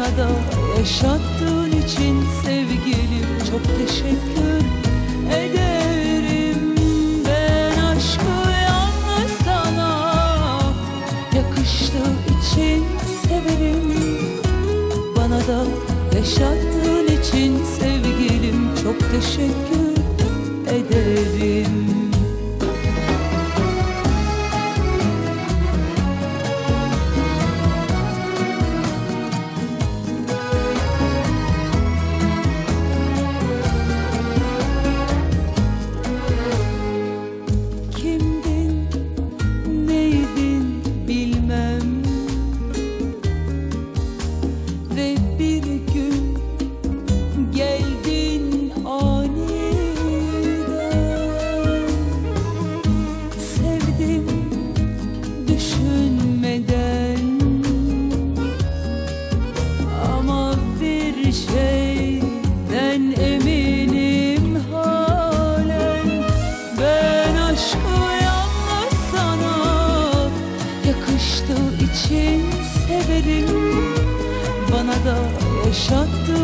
da yaşattığın için sevgilim. Çok teşekkür ederim. Ben aşkı yalnız sana yakıştığı için severim. Bana da yaşattığın için sevgilim. Çok teşekkür ederim da yaşattığın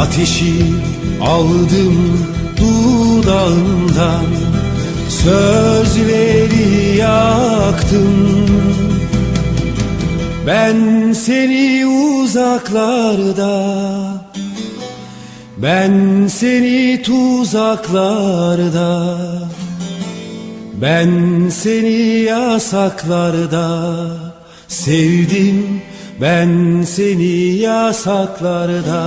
Ateşi aldım dudağından Sözleri yaktım. Ben seni uzaklarda Ben seni tuzaklarda Ben seni yasaklarda Sevdim. Ben seni yasaklarda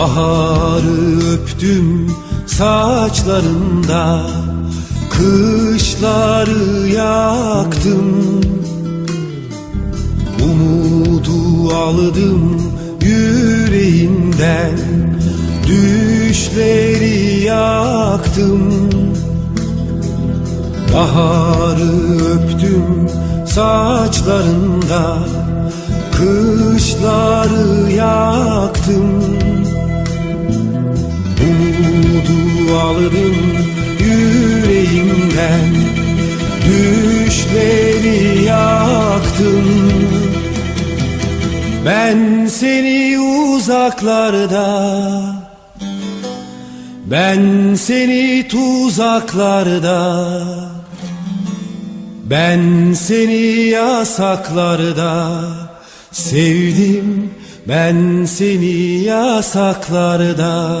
Baharı öptüm saçlarında Kışları yaktım. Umudu aldım yüreğimden Düşleri yaktım. Baharı öptüm saçlarında Kışları yaktım Aldım yüreğimden. Düşleri yaktım. Ben seni uzaklarda Ben seni tuzaklarda Ben seni yasaklarda. Sevdim ben seni yasaklarda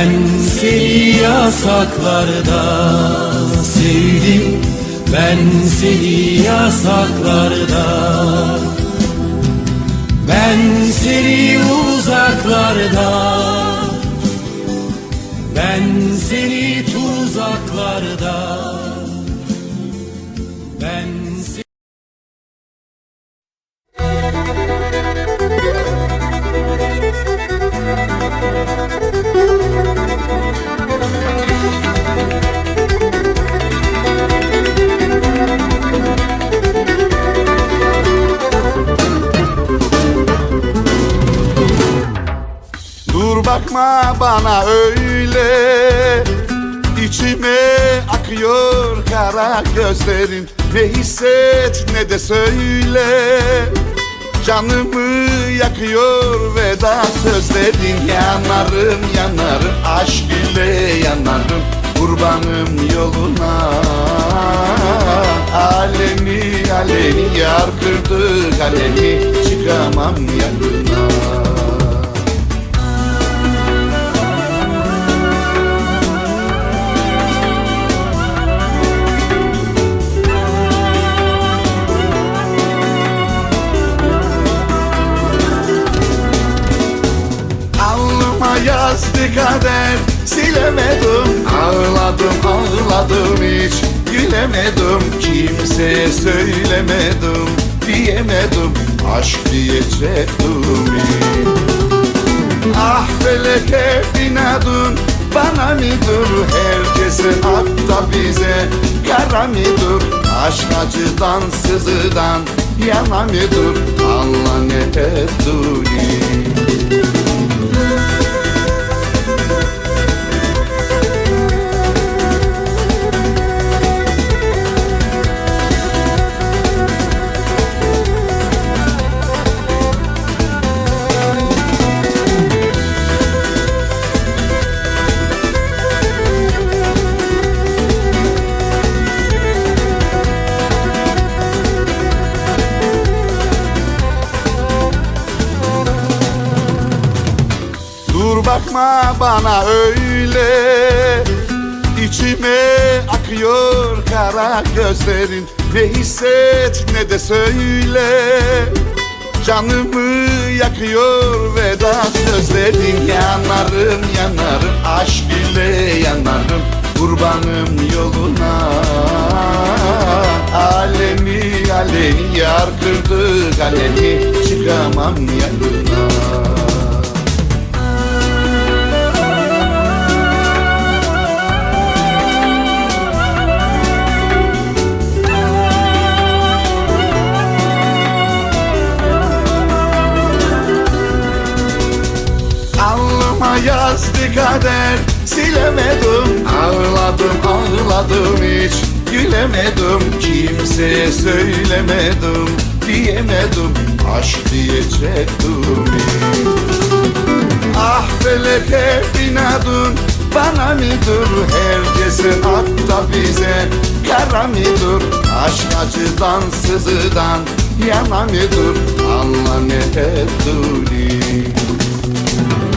Ben seni yasaklarda Sevdim ben seni yasaklarda. Ben seni uzaklarda Ben seni tuzaklarda bakma bana öyle. İçime akıyor kara gözlerin. Ne hisset ne de söyle. Canımı yakıyor veda sözlerin. Yanarım yanarım aşk ile yanarım. Kurbanım yoluna. Alemi alemi yar kırdı kalemi Çıkamam yanına yazdı kader Silemedim. Ağladım ağladım hiç. Gülemedim Kimseye söylemedim. Diyemedim Aşk diyecektim Ah felek hep inadın Bana mıdır? Herkesin hatta bize Kara mıdır? Aşk acıdan sızıdan Yana mıdır? Allah ne ettiğini bana öyle. İçime akıyor kara gözlerin. Ne hisset ne de söyle. Canımı yakıyor veda sözlerin. Yanarım yanarım aşk ile yanarım. Kurbanım yoluna. Alemi alemi yar kırdı kalemi Çıkamam yanına yazdı kader Silemedim. Ağladım ağladım hiç Gülemedim. Kimseye söylemedim Diyemedim. Aşk diyecektim. Ah feleke inadın bana mıdır? Herkesin akla bize kara mıdır? Aşk acıdan sızıdan yana mıdır? Anla ne ettiğini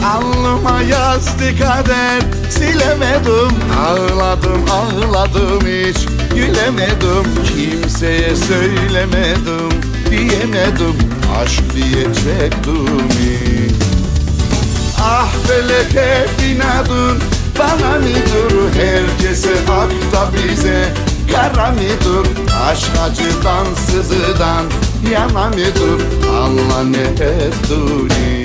Alnıma yazdı kader silemedim. Ağladım ağladım hiç gülemedim. Kimseye söylemedim diyemedim. Aşk diyecektim hiç. Ah feleke inadın bana mıdır? Herkese akla bize kara mıdır? Aşk acıdan sızıdan yana mıdır? Anla ne ettiğini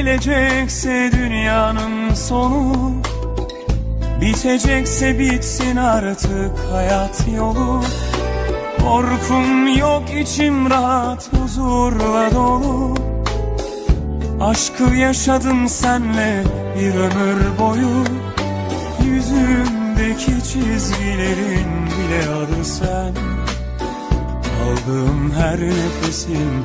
gelecekse dünyanın sonu Bitecekse bitsin artık hayat yolu. Korkum yok içim rahat huzurla dolu. Aşkı yaşadım senle bir ömür boyu. Yüzümdeki çizgilerin bile adı sen. Aldığım her nefesin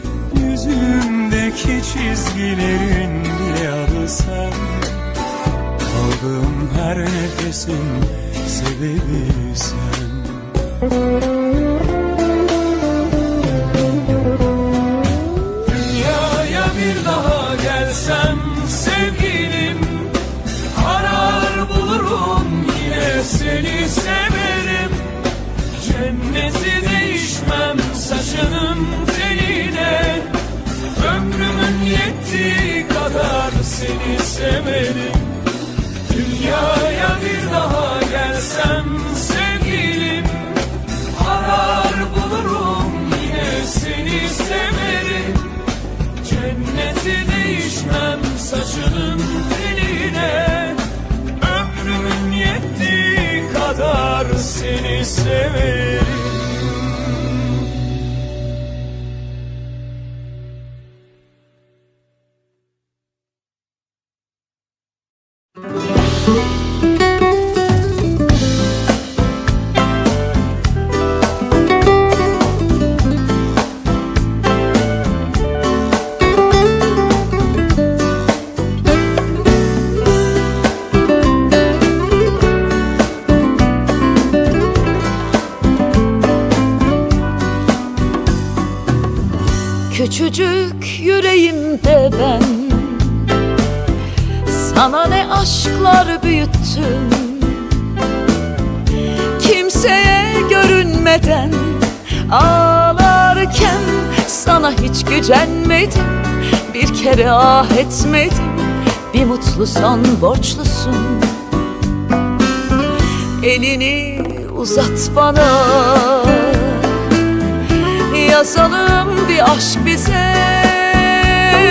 Yüzümdeki çizgilerin bile adı sen. Aldığım her nefesin sebebi sen. Dünyaya bir daha gelsem sevgilim Arar bulurum yine seni seni severim Küçücük yüreğimde ben. Sana ne aşklar büyüttüm. Kimseye görünmeden Ağlarken sana hiç gücenmedim. Bir kere ah etmedim Bir mutlu son borçlusun. Elini uzat bana Yazalım bir aşk bize